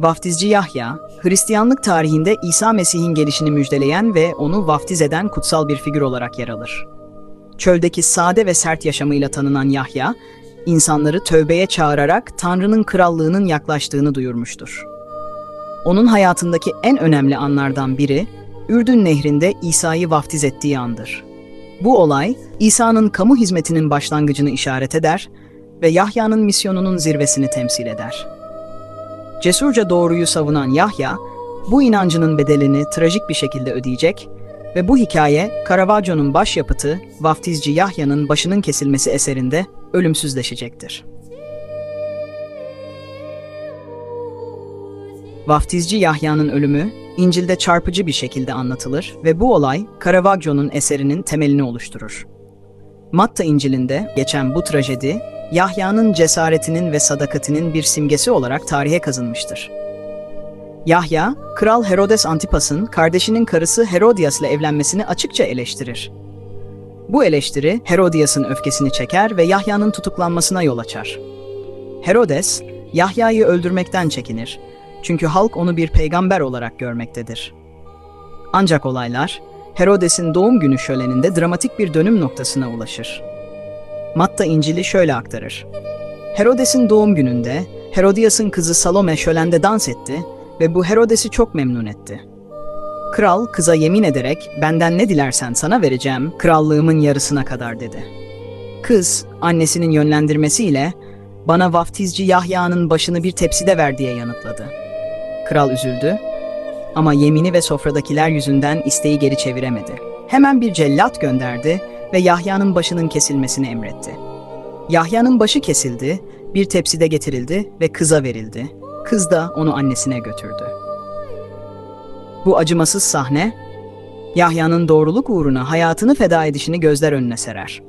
Vaftizci Yahya, Hristiyanlık tarihinde İsa Mesih'in gelişini müjdeleyen ve onu vaftiz eden kutsal bir figür olarak yer alır. Çöldeki sade ve sert yaşamıyla tanınan Yahya, insanları tövbeye çağırarak Tanrı'nın krallığının yaklaştığını duyurmuştur. Onun hayatındaki en önemli anlardan biri, Ürdün Nehri'nde İsa'yı vaftiz ettiği andır. Bu olay, İsa'nın kamu hizmetinin başlangıcını işaret eder ve Yahya'nın misyonunun zirvesini temsil eder. Cesurca doğruyu savunan Yahya, bu inancının bedelini trajik bir şekilde ödeyecek ve bu hikaye Caravaggio'nun başyapıtı Vaftizci Yahya'nın başının kesilmesi eserinde ölümsüzleşecektir. Vaftizci Yahya'nın ölümü İncil'de çarpıcı bir şekilde anlatılır ve bu olay Caravaggio'nun eserinin temelini oluşturur. Matta İncil'inde geçen bu trajedi, Yahya'nın cesaretinin ve sadakatinin bir simgesi olarak tarihe kazınmıştır. Yahya, Kral Herodes Antipas'ın kardeşinin karısı Herodias ile evlenmesini açıkça eleştirir. Bu eleştiri Herodias'ın öfkesini çeker ve Yahya'nın tutuklanmasına yol açar. Herodes, Yahya'yı öldürmekten çekinir. Çünkü halk onu bir peygamber olarak görmektedir. Ancak olaylar, Herodes'in doğum günü şöleninde dramatik bir dönüm noktasına ulaşır. Matta İncil'i şöyle aktarır. Herodes'in doğum gününde Herodias'ın kızı Salome şölende dans etti ve bu Herodes'i çok memnun etti. Kral kıza yemin ederek benden ne dilersen sana vereceğim krallığımın yarısına kadar dedi. Kız annesinin yönlendirmesiyle bana vaftizci Yahya'nın başını bir tepside ver diye yanıtladı. Kral üzüldü ama yemini ve sofradakiler yüzünden isteği geri çeviremedi. Hemen bir cellat gönderdi ve Yahya'nın başının kesilmesini emretti. Yahya'nın başı kesildi, bir tepside getirildi ve kıza verildi. Kız da onu annesine götürdü. Bu acımasız sahne, Yahya'nın doğruluk uğruna hayatını feda edişini gözler önüne serer.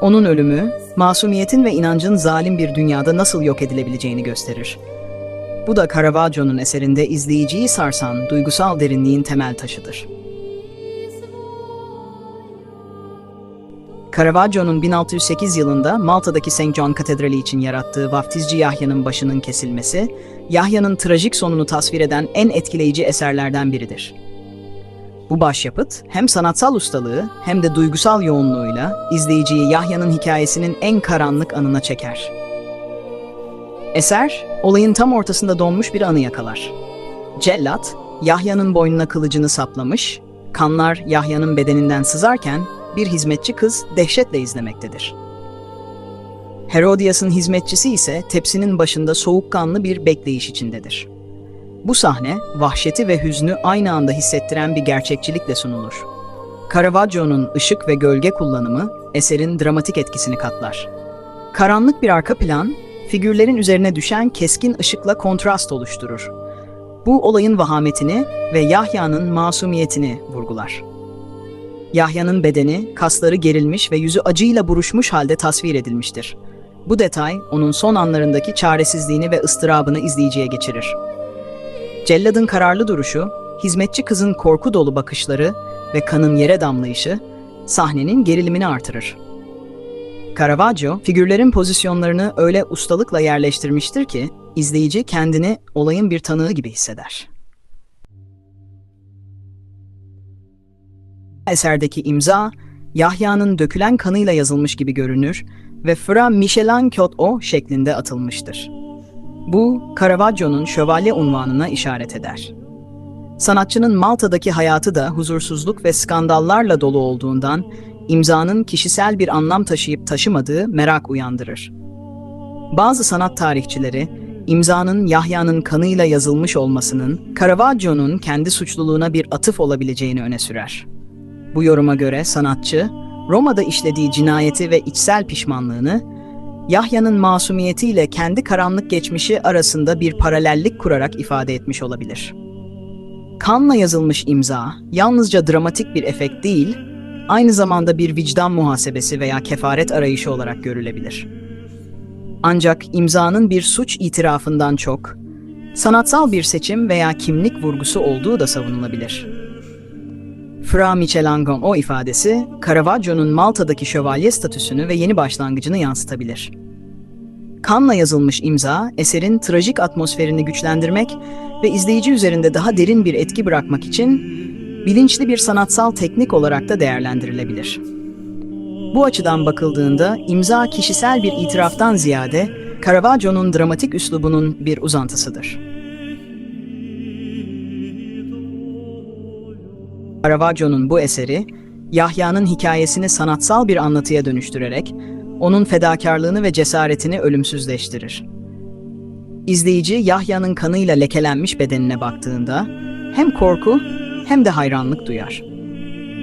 Onun ölümü, masumiyetin ve inancın zalim bir dünyada nasıl yok edilebileceğini gösterir. Bu da Caravaggio'nun eserinde izleyiciyi sarsan duygusal derinliğin temel taşıdır. Caravaggio'nun 1608 yılında Malta'daki St. John Katedrali için yarattığı vaftizci Yahya'nın başının kesilmesi, Yahya'nın trajik sonunu tasvir eden en etkileyici eserlerden biridir. Bu başyapıt hem sanatsal ustalığı hem de duygusal yoğunluğuyla izleyiciyi Yahya'nın hikayesinin en karanlık anına çeker. Eser, olayın tam ortasında donmuş bir anı yakalar. Cellat, Yahya'nın boynuna kılıcını saplamış, kanlar Yahya'nın bedeninden sızarken bir hizmetçi kız dehşetle izlemektedir. Herodias'ın hizmetçisi ise tepsinin başında soğukkanlı bir bekleyiş içindedir. Bu sahne, vahşeti ve hüznü aynı anda hissettiren bir gerçekçilikle sunulur. Caravaggio'nun ışık ve gölge kullanımı eserin dramatik etkisini katlar. Karanlık bir arka plan, figürlerin üzerine düşen keskin ışıkla kontrast oluşturur. Bu olayın vahametini ve Yahya'nın masumiyetini vurgular. Yahya'nın bedeni, kasları gerilmiş ve yüzü acıyla buruşmuş halde tasvir edilmiştir. Bu detay onun son anlarındaki çaresizliğini ve ıstırabını izleyiciye geçirir. Celladın kararlı duruşu, hizmetçi kızın korku dolu bakışları ve kanın yere damlayışı sahnenin gerilimini artırır. Caravaggio, figürlerin pozisyonlarını öyle ustalıkla yerleştirmiştir ki izleyici kendini olayın bir tanığı gibi hisseder. Eserdeki imza, Yahya'nın dökülen kanıyla yazılmış gibi görünür ve Fra Michelangelo o şeklinde atılmıştır. Bu, Caravaggio'nun şövalye unvanına işaret eder. Sanatçının Malta'daki hayatı da huzursuzluk ve skandallarla dolu olduğundan imzanın kişisel bir anlam taşıyıp taşımadığı merak uyandırır. Bazı sanat tarihçileri, imzanın Yahya'nın kanıyla yazılmış olmasının Caravaggio'nun kendi suçluluğuna bir atıf olabileceğini öne sürer. Bu yoruma göre sanatçı, Roma'da işlediği cinayeti ve içsel pişmanlığını, Yahya'nın masumiyetiyle kendi karanlık geçmişi arasında bir paralellik kurarak ifade etmiş olabilir. Kanla yazılmış imza, yalnızca dramatik bir efekt değil, aynı zamanda bir vicdan muhasebesi veya kefaret arayışı olarak görülebilir. Ancak imzanın bir suç itirafından çok, sanatsal bir seçim veya kimlik vurgusu olduğu da savunulabilir. Fra Michelangelo o ifadesi, Caravaggio'nun Malta'daki şövalye statüsünü ve yeni başlangıcını yansıtabilir. Kanla yazılmış imza, eserin trajik atmosferini güçlendirmek ve izleyici üzerinde daha derin bir etki bırakmak için bilinçli bir sanatsal teknik olarak da değerlendirilebilir. Bu açıdan bakıldığında imza kişisel bir itiraftan ziyade Caravaggio'nun dramatik üslubunun bir uzantısıdır. Caravaggio'nun bu eseri, Yahya'nın hikayesini sanatsal bir anlatıya dönüştürerek, onun fedakarlığını ve cesaretini ölümsüzleştirir. İzleyici Yahya'nın kanıyla lekelenmiş bedenine baktığında hem korku hem de hayranlık duyar.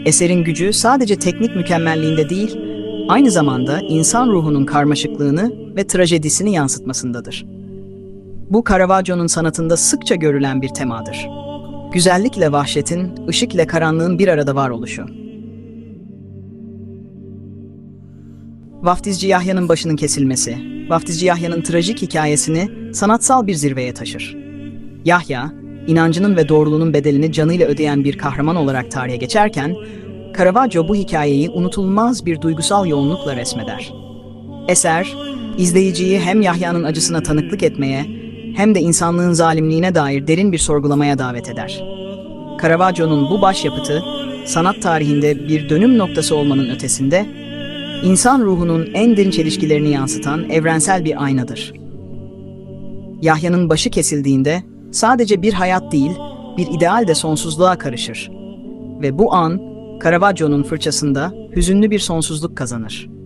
Eserin gücü sadece teknik mükemmelliğinde değil, aynı zamanda insan ruhunun karmaşıklığını ve trajedisini yansıtmasındadır. Bu Caravaggio'nun sanatında sıkça görülen bir temadır. Güzellikle vahşetin, ışık ile karanlığın bir arada varoluşu. Vaftizci Yahya'nın başının kesilmesi, Vaftizci Yahya'nın trajik hikayesini sanatsal bir zirveye taşır. Yahya, inancının ve doğruluğunun bedelini canıyla ödeyen bir kahraman olarak tarihe geçerken, Caravaggio bu hikayeyi unutulmaz bir duygusal yoğunlukla resmeder. Eser, izleyiciyi hem Yahya'nın acısına tanıklık etmeye hem de insanlığın zalimliğine dair derin bir sorgulamaya davet eder. Caravaggio'nun bu başyapıtı, sanat tarihinde bir dönüm noktası olmanın ötesinde, insan ruhunun en derin çelişkilerini yansıtan evrensel bir aynadır. Yahya'nın başı kesildiğinde sadece bir hayat değil, bir ideal de sonsuzluğa karışır. Ve bu an Caravaggio'nun fırçasında hüzünlü bir sonsuzluk kazanır.